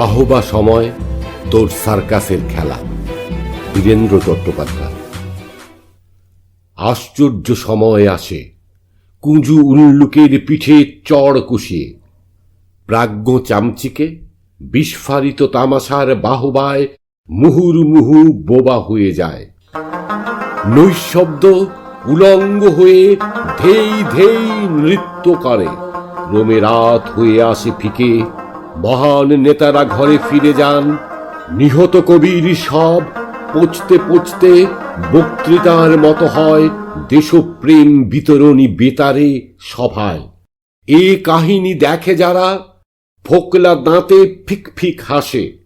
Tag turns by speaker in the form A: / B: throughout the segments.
A: বাহবা সময় তোর সার্কাসের খেলা। বীরেন্দ্র চট্টোপাধ্যায়। আশ্চর্য সময় আসে। কুঁজু উল্লুকের পিঠে চড় কুশিয়ে প্রাজ্ঞ চামচিকে বিস্ফারিত তামাশার বাহবায় মুহুর্মুহু বোবা হয়ে যায়। নৈশব্দ উলঙ্গ হয়ে ধেই ধেই নৃত্য করে। ক্রমে রাত হয়ে আসে ফিকে। মহান নেতারা ঘরে ফিরে যান। নিহত কবির সব পচতে পচতে বক্তৃতার মতো হয় দেশপ্রেম বিতরণী বেতারে সভায়। এ কাহিনী দেখে যারা ফোকলা দাঁতে ফিক ফিক হাসে,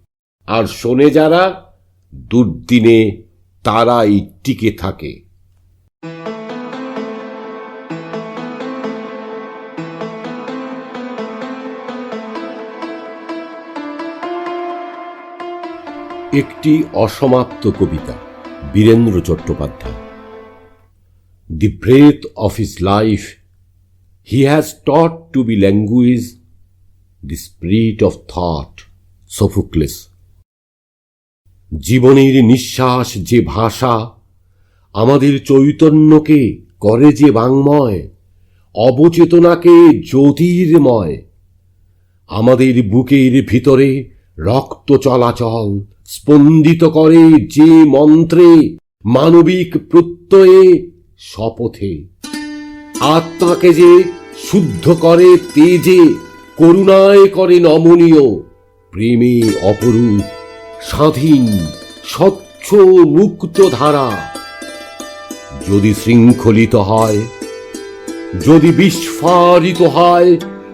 A: আর শোনে যারা, দুর্দিনে তারাই টিকে থাকে। একটি অসমাপ্ত কবিতা, Birendra Chattopadhyay. The breath of his life he has taught to be language the spirit of thought Sophocles জীবনের নিঃশ্বাস যে ভাষা, আমাদের চৈতন্যকে করে যে বাংময়, অবচেতনাকে জ্যোতির্ময়। আমাদের বুকের ভিতরে রক্ত চলাচল স্পন্দিত করে যে মন্ত্রে মানবিক প্রত্যয়ে শপথে। আত্মাকে যে শুদ্ধ করে তেজে, করুণায় করে নমনীয়, প্রেমে অপরূপ, স্বাধীন, স্বচ্ছ মুক্ত ধারা যদি শৃঙ্খলিত হয়, যদি বিস্ফারিত হয়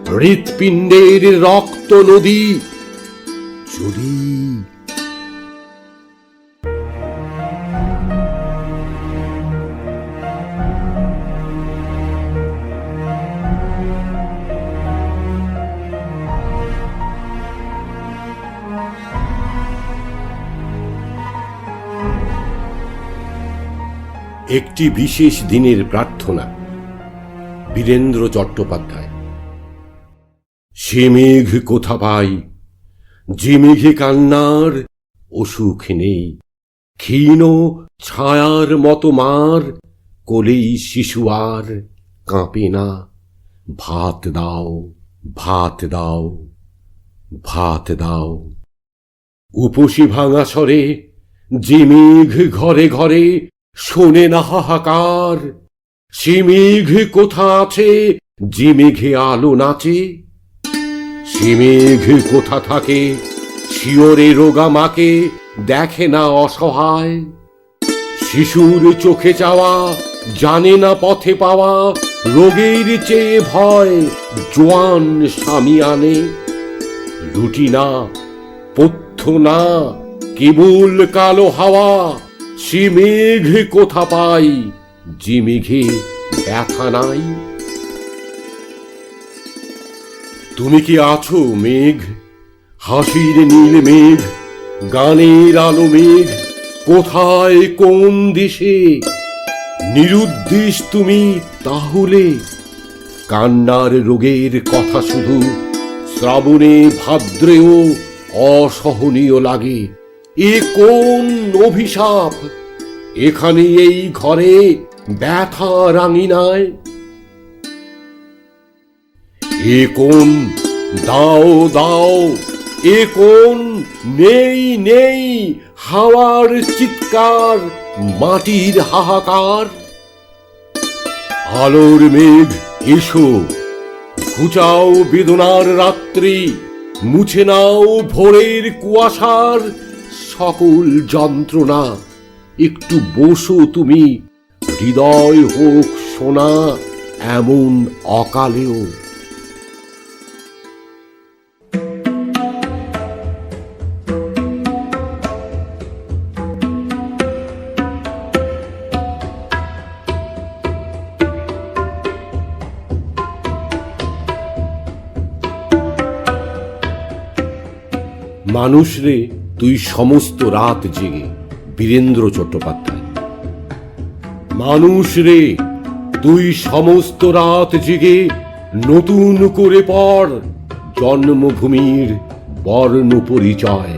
A: হৃৎপিণ্ডের রক্ত নদী, যদি একটি বিশেষ দিনের প্রার্থনা। বীরেন্দ্র চট্টোপাধ্যায়। সে মেঘ কোথা পাই? যে মেঘে কান্নার অসুখ নেই। ক্ষীণ ছায়ার মতো মার, কোলেই শিশু আর কাঁপে না। ভাত দাও ভাত দাও ভাত দাও। উপসী ভাঙা স্বরে যে মেঘ ঘরে ঘরে শোনে না হাহাকার। সে কোথা আছে? যে আলো নাচে। সে কোথা থাকে? শিওরে রোগা মাকে দেখে না অসহায়। শিশুর চোখে চাওয়া, জানে না পথে পাওয়া, রোগের চেয়ে ভয় জোয়ান স্বামী আনে। রুটি না, পথ্য না, কেবল কালো হাওয়া সে মেঘ কোথা পাই? যে মেঘে ব্যথা নাই? তুমি কি আছো মেঘ? হাসির নীল মেঘ, গানের আলো মেঘ, কোথায় কোন দেশে? নিরুদ্দেশ তুমি তাহলে? কান্নার রোগের কথা শুধু শ্রাবণে ভাদ্রেও অসহনীয় লাগে। এ কোন অভিশাপ? এখানে এই ঘরে ব্যথা রাঙিনায় এ কোন? দাও দাও। এ কোন? নেই নেই। হাওয়ার চিৎকার, মাটির হাহাকার। আলোর মেঘ, এসো। ঘুচাও বেদনার রাত্রি। মুছে নাও ভোরের কুয়াশার সকল যন্ত্রণা একটু বসো তুমি। হৃদয় হোক সোনা এমন অকালেও। মানুষ রে তুই সমস্ত রাত জেগে বীরেন্দ্র চট্টোপাধ্যায়। মানুষ রে, তুই সমস্ত রাত জেগে নতুন করে পড় জন্মভূমির বর্ণ পরিচয়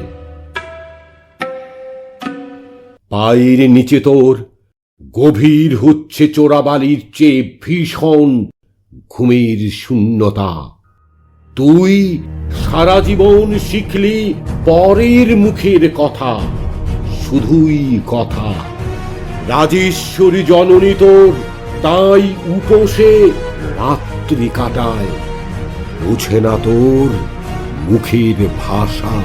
A: পায়ের নিচে তোর গভীর হচ্ছে চোরাবালির চেয়ে ভীষণ ঘুমের শূন্যতা। তুই সারা জীবন শিখলি পরের মুখের কথা, শুধুই কথা। রাজেশ্বরী জননী তোর, তাই উপসে রাত্রি কাটায়। বুঝে না তোর মুখের ভাষা।